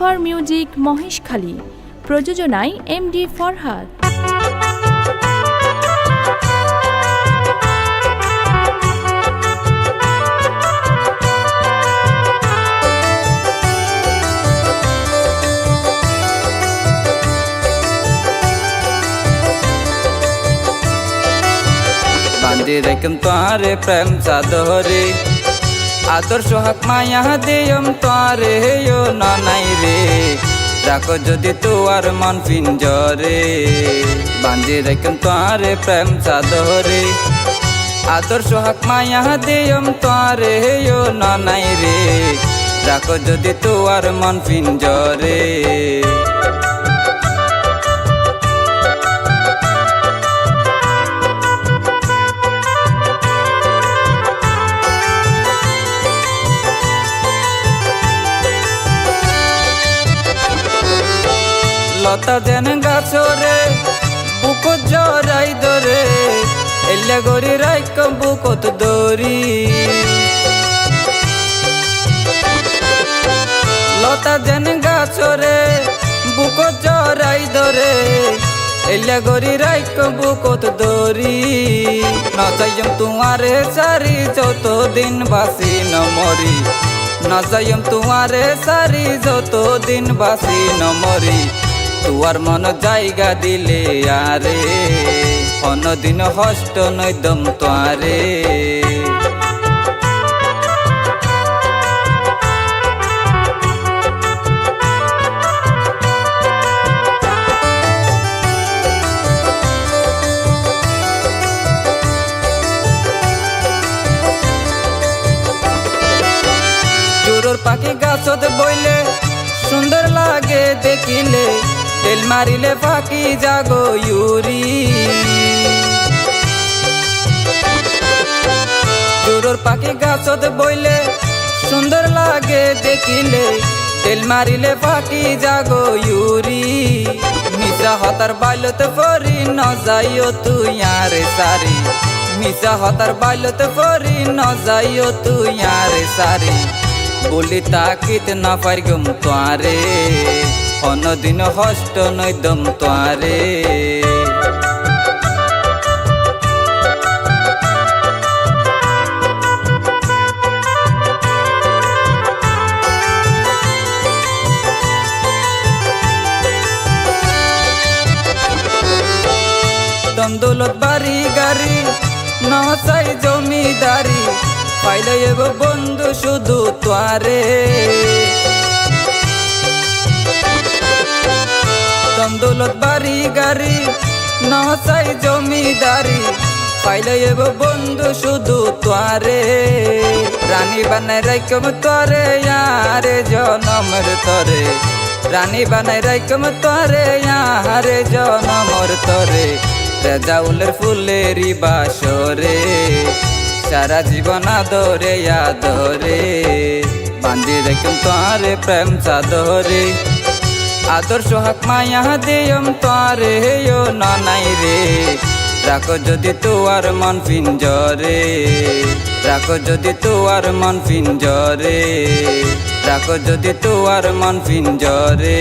For music Maheshkhali প্রযোজনায় MD Farhad. বান্ধি রেখম তোরে প্রেম চাদরে। আদর সোহাগ মায়া দিয়ম তোরে হেয় নাই রে। রাখো যদি তোয়ার মন পিঞ্জরে বান্ধি রেখম তোরে প্রেম চাদরে। আদর সোহাগ মায়া দিয়ম তোরে হেয় নাই রে। রাখো যদি তোয়ার মন পিঞ্জরে। লতা যেন গাছরে বুক জরাই দরে এলে গরি রাইক বুকত দরি লতা যেন গাছরে বুক জরাই দরে এলে গরি রাইক বুকত দরি নজাইম তোমারে সারি যত দিন বাসি ন মরি। নজাইম তোমারে সারি যত দিন বাসি ন মরি। তুয়ার মন জায়গা দিলে আরে। অনদিন হষ্ট নৈদম তোয়ারে। পাখি গাছত বইলে সুন্দর লাগে মারিলে পাখি জাগো ইউরি। চুরোর পাখি গাছত বইলে সুন্দর লাগে দেখিলে। তেল মারিলে পাখি জাগো ইউরি। মিশা হতার বাইলত ফরি ন যাইও তুই আরে সারি। মিশা হতার বাইলত ফরি ন যাইও তুই আরে সারি। বলি তাকিত না পারি পারিগম তোয়ারে অনদিন হষ্ট নৈদম তোয়ারে? দন্দলত বাড়ি গাড়ি নসাই জমিদারি পাইলে এব বন্ধু শুধু তোয়ারে। দন্দলত বাড়ি গাড়ি নসাই জমিদারি। পাইলে এব বন্ধু শুধু তোয়ারে, রানী বানাই রাইকম তোরে ইয়ারে জনমের তরে। রানী বানাই রাইকম তোরে ইয়ারে জনমর তরে। রেজাউলের ফুলেরি বাসরে, সারা জীবন আদরে আদরে। বান্ধি রেখম তোরে প্রেম চাদরে। আদর হাত মায়া দেয়ম তোরে হেয় নাই রে। রাখো যদি তোয়ার মন পিঞ্জরে, রাখো যদি তোয়ার মন পিঞ্জরে, রাখো যদি তোয়ার মন পিঞ্জরে।